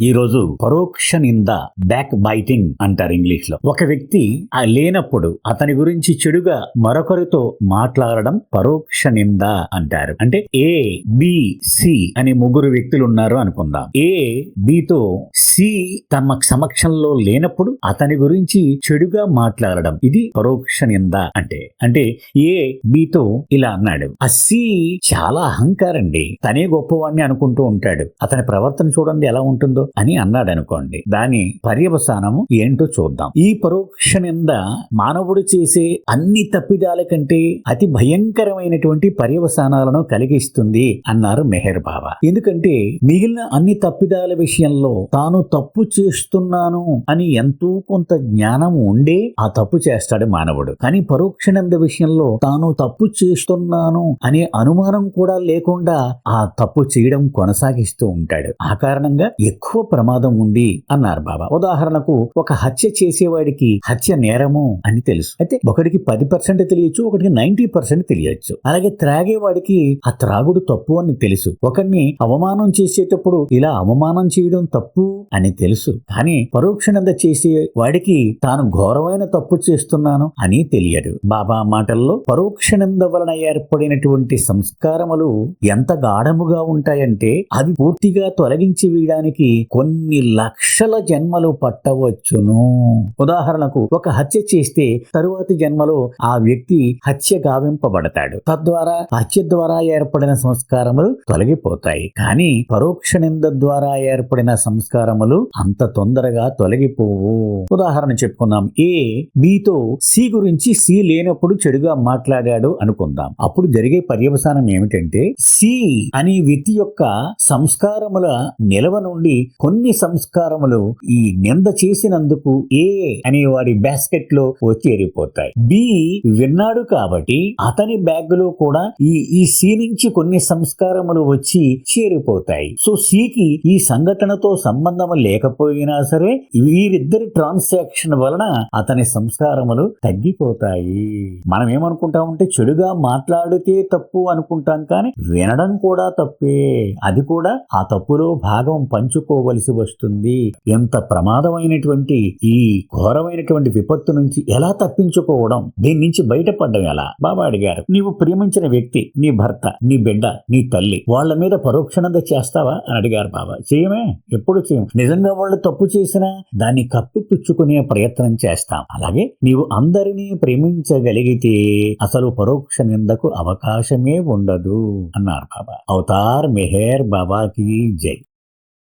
ఈ రోజు పరోక్ష నింద బ్యాక్ బైటింగ్ అంటారు ఇంగ్లీష్లో ఒక వ్యక్తి ఆ లేనప్పుడు అతని గురించి చెడుగా మరొకరితో మాట్లాడడం పరోక్ష నింద అంటారు. అంటే ఏ బి సి అనే ముగ్గురు వ్యక్తులు ఉన్నారు అనుకుందాం. ఏ బితో సి తమ సమక్షంలో లేనప్పుడు అతని గురించి చెడుగా మాట్లాడడం. ఇది పరోక్ష నింద అంటే అంటే ఏ బితో ఇలా అన్నాడు. ఆ సి చాలా అహంకారండి. తనే గొప్పవాణ్ణి అనుకుంటూ ఉంటాడు. అతని ప్రవర్తన చూడండి ఎలా ఉంటుందో. అని అన్నాడు అనుకోండి దాని పర్యవసానము ఏంటో చూద్దాం. ఈ పరోక్ష నింద మానవుడు చేసే అన్ని తప్పిదాల కంటే అతి భయంకరమైనటువంటి పర్యవసానాలను కలిగిస్తుంది అన్నారు మెహర్ బాబా. ఎందుకంటే మిగిలిన అన్ని తప్పిదాల విషయంలో తాను తప్పు చేస్తున్నాను అని ఎంతో కొంత జ్ఞానం ఉండే ఆ తప్పు చేస్తాడు మానవుడు. కానీ పరోక్ష నింద విషయంలో తాను తప్పు చేస్తున్నాను అనే అనుమానం కూడా లేకుండా ఆ తప్పు చేయడం కొనసాగిస్తూ ఉంటాడు. ఆ కారణంగా ఎక్కువ ప్రమాదం ఉంది అన్నారు బాబా. ఉదాహరణకు ఒక హత్య చేసేవాడికి హత్య నేరము అని తెలుసు. అయితే ఒకడికి పది పర్సెంట్ తెలియచ్చు ఒకటికి నైన్టీ పర్సెంట్ తెలియచ్చు. అలాగే త్రాగేవాడికి ఆ త్రాగుడు తప్పు అని తెలుసు. ఒకరిని అవమానం చేసేటప్పుడు ఇలా అవమానం చేయడం తప్పు అని తెలుసు. కానీ పరోక్షణంద చేసే వాడికి తాను ఘోరమైన తప్పు చేస్తున్నాను అని తెలియదు. బాబా మాటల్లో పరోక్షణంద వలన ఏర్పడినటువంటి సంస్కారములు ఎంత గాఢముగా ఉంటాయంటే అవి పూర్తిగా తొలగించి వేయడానికి కొన్ని లక్షల జన్మలు పట్టవచ్చును. ఉదాహరణకు ఒక హత్య చేస్తే తరువాతి జన్మలో ఆ వ్యక్తి హత్య గావింపబడతాడు. తద్వారా హత్య ద్వారా ఏర్పడిన సంస్కారములు తొలగిపోతాయి. కానీ పరోక్ష నింద ద్వారా ఏర్పడిన సంస్కారములు అంత తొందరగా తొలగిపోవు. ఉదాహరణ చెప్పుకుందాం. ఏ బితో సి గురించి సి లేనప్పుడు చెడుగా మాట్లాడాడు అనుకుందాం. అప్పుడు జరిగే పర్యవసానం ఏమిటంటే సి అనే వ్యక్తి యొక్క సంస్కారముల నిలవ నుండి కొన్ని సంస్కారములు ఈ నింద చేసినందుకు ఏ అనే వాడి బాస్కెట్లో చేరిపోతాయి బి విన్నాడు కాబట్టి అతని బ్యాగ్లో కూడా ఈ ఈ సి నుంచి కొన్ని సంస్కారములు వచ్చి చేరిపోతాయి. సో సికి ఈ సంఘటనతో సంబంధం లేకపోయినా సరే వీరిద్దరి ట్రాన్సాక్షన్ వలన అతని సంస్కారములు తగ్గిపోతాయి. మనం ఏమనుకుంటామంటే చెడుగా మాట్లాడితే తప్పు అనుకుంటాం కానీ వినడం కూడా తప్పే. అది కూడా ఆ తప్పులో భాగం పంచుకోవలసి వస్తుంది. ఎంత ప్రమాదమైనటువంటి ఈ ఘోరమైనటువంటి విపత్తు నుంచి ఎలా తప్పించుకోవడం? దీని నుంచి బయటపడడం ఎలా? బాబా అడిగారు. నీవు ప్రేమించిన వ్యక్తి నీ భర్త నీ బిడ్డ నీ తల్లి వాళ్ళ మీద పరోక్షణంద చేస్తావా? అని అడిగారు బాబా. చేయమే ఎప్పుడు చేయం నిజంగా వాళ్ళు తప్పు చేసినా దాన్ని కప్పిపుచ్చుకునే ప్రయత్నం చేస్తాం. అలాగే నీవు అందరినీ ప్రేమించగలిగితే అసలు పరోక్ష నిందకు అవకాశమే ఉండదు అన్నారు బాబా. అవతార్ మెహేర్ బాబాకి జై.